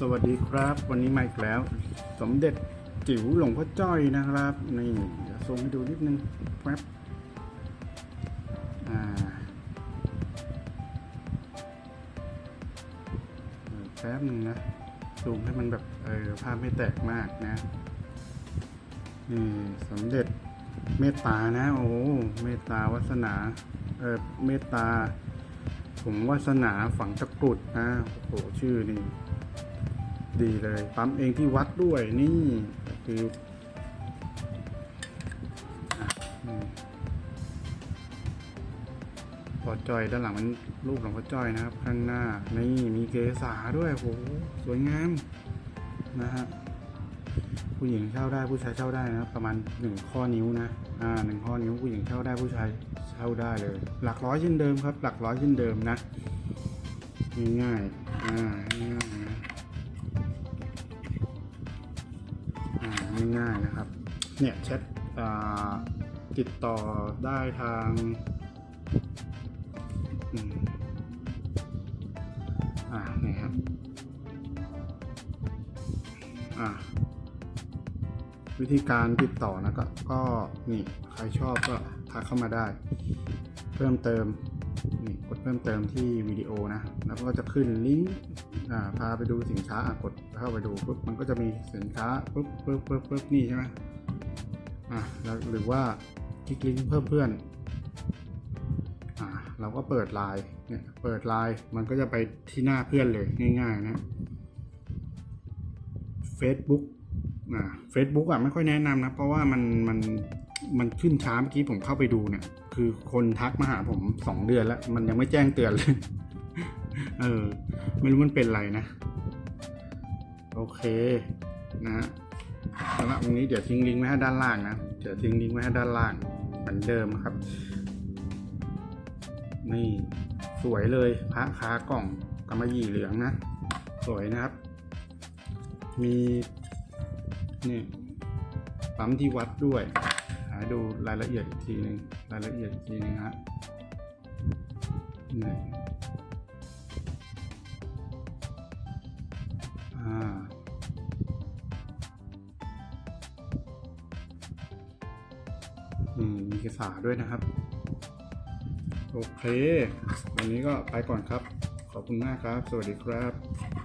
สวัสดีครับ วันนี้มาอีกแล้ว สมเด็จจิ๋วหลวงพ่อจ้อยนะครับ นี่เดี๋ยวซูมให้ดูนิดนึงแป๊บอ่าแป๊บหนึ่งนะซูมให้มันแบบเออภาพไม่แตกมากนะนี่สมเด็จเมตตานะ โอ้เมตตาวัสนาเออเมตตาผมวาสนาฝังตะกรุดนะโอ้โหชื่อนี่ ดีเลยปั๊มเองที่วัดด้วยนี่คืออะอืมพอจอยด้านหลังมันรูปหลวงพ่อจอยนะครับ ข้างหน้า นี่มีเกษาด้วยโอ้โหสวยงามนะฮะผู้หญิงเช่าได้ผู้ชายเช่าได้นะครับ ประมาณหนึ่งข้อนิ้วนะอ่าหนึ่งข้อนิ้วผู้หญิงเช่าได้ผู้ชายเช่าได้เลย หลักร้อยเช่นเดิมครับ หลักร้อยเช่นเดิมนะง่ายๆอ่าง่ายๆ ง่ายๆนะครับ เนี่ยแชทติดต่อได้ทางอ่านี่ครับ อ่าวิธีการติดต่อนะก็ก็นี่ใครชอบก็ทักเข้ามาได้ เพิ่มเติม นี่กดเพิ่มเติมที่วิดีโอนะ แล้วก็จะขึ้นลิงก์พาไปดูสินค้ากดเข้าไปดูปุ๊บมันก็จะมีสินค้าปุ๊บปุ๊บปุ๊บปุ๊บนี่ใช่ไหมอะแล้วหรือว่าคลิกลิงก์เพิ่มเพื่อนอ่าเราก็เปิดไลน์เนี่ยเปิดไลน์มันก็จะไปที่หน้าเพื่อนเลยง่ายๆนะ Facebook อ่า Facebook อะไม่ค่อยแนะนำนะ เพราะว่ามันมัน มันขึ้นช้าเมื่อกี้ผมเข้าไปดูเนี่ย คือคนทักมาหาผมสองเดือนแล้ว มันยังไม่แจ้งเตือนเลย เออ ไม่รู้มันเป็นไรนะ โอเค นะฮะสำหรับวันนี้เดี๋ยวทิ้งลิงก์ไว้ให้ด้านล่างนะ เดี๋ยวทิ้งลิงก์ไว้ให้ด้านล่างเหมือนเดิมครับ นี่สวยเลยพระค้ากล่องกำมะหยี่เหลืองนะ สวยนะครับ มีนี่ปั๊มที่วัดด้วย หาดูรายละเอียดอีกทีหนึ่งรายละเอียดอีกทีหนึงฮะนี่อ่าอืมมีเอกสารด้วยนะครับ โอเค วันนี้ก็ไปก่อนครับ ขอบคุณมากครับ สวัสดีครับ